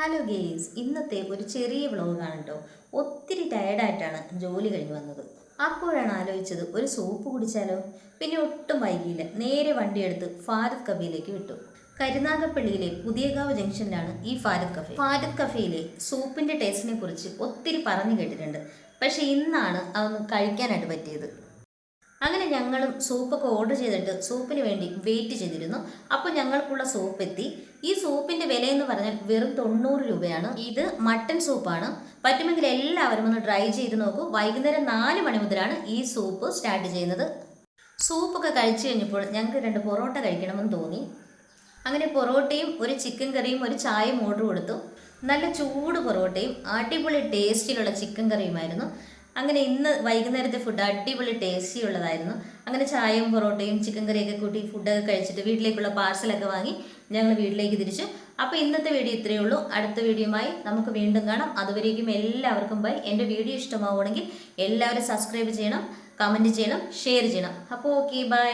Hello guys ഇന്നത്തെ ഒരു ചെറിയ വ്ളോഗാണ് കേട്ടോ ഒത്തിരി ടയർഡായിട്ടാണ് ജോലി കഴിഞ്ഞ് വന്നത്. അപ്പോഴാണ് ആലോചിച്ചത് ഒരു സൂപ്പ് കുടിച്ചാലോ? പിന്നെ ഒട്ടും വൈകിയില്ല. നേരെ വണ്ടിയെടുത്ത് ഫാരത് കഫേയിലേക്ക് വിട്ടു. കരുനാഗപ്പള്ളിയിലെ പുതിയകാവ് ജംഗ്ഷനിലാണ് ഈ ഫാരത് കഫേ. ഫാരത് കഫേയിലെ സൂപ്പിന്റെ ടേസ്റ്റിനെ കുറിച്ച് ഒത്തിരി പറഞ്ഞു കേട്ടിട്ടുണ്ട്. പക്ഷേ ഇന്നാണ് അതൊന്ന് കഴിക്കാനായിട്ട് പറ്റിയത്. അങ്ങനെ ഞങ്ങളും സൂപ്പൊക്കെ ഓർഡർ ചെയ്തിട്ട് സൂപ്പിന് വേണ്ടി വെയിറ്റ് ചെയ്തിരുന്നു. അപ്പോൾ ഞങ്ങൾക്കുള്ള സൂപ്പ് എത്തി. ഈ സൂപ്പിന്റെ വില എന്ന് പറഞ്ഞാൽ വെറും തൊണ്ണൂറ് രൂപയാണ്. ഇത് മട്ടൻ സൂപ്പാണ്. പറ്റുമെങ്കിൽ എല്ലാവരും ഒന്ന് ട്രൈ ചെയ്ത് നോക്കൂ. വൈകുന്നേരം നാല് മണി മുതലാണ് ഈ സൂപ്പ് സ്റ്റാർട്ട് ചെയ്യുന്നത്. സൂപ്പൊക്കെ കഴിച്ചു കഴിഞ്ഞപ്പോൾ ഞങ്ങൾക്ക് രണ്ട് പൊറോട്ട കഴിക്കണമെന്ന് തോന്നി. അങ്ങനെ പൊറോട്ടയും ഒരു ചിക്കൻ കറിയും ഒരു ചായയും ഓർഡർ കൊടുത്തു. നല്ല ചൂട് പൊറോട്ടയും അടിപൊളി ടേസ്റ്റിലുള്ള ചിക്കൻ കറിയുമായിരുന്നു. അങ്ങനെ ഇന്ന് വൈകുന്നേരത്തെ ഫുഡ് അടിപൊളി ടേസ്റ്റി ഉള്ളതായിരുന്നു. അങ്ങനെ ചായയും പൊറോട്ടയും ചിക്കൻ കറിയൊക്കെ കൂട്ടി ഫുഡൊക്കെ കഴിച്ചിട്ട് വീട്ടിലേക്കുള്ള പാർസലൊക്കെ വാങ്ങി ഞങ്ങൾ വീട്ടിലേക്ക് തിരിച്ചു. അപ്പോൾ ഇന്നത്തെ വീഡിയോ ഇത്രയേ ഉള്ളൂ. അടുത്ത വീഡിയോയുമായി നമുക്ക് വീണ്ടും കാണാം. അതുവരേക്കും എല്ലാവർക്കും ബൈ എന്റെ വീഡിയോ ഇഷ്ടമാവുകയാണെങ്കിൽ എല്ലാവരും സബ്സ്ക്രൈബ് ചെയ്യണം കമന്റ് ചെയ്യണം ഷെയർ ചെയ്യണം. അപ്പോൾ ഓക്കെ ബൈ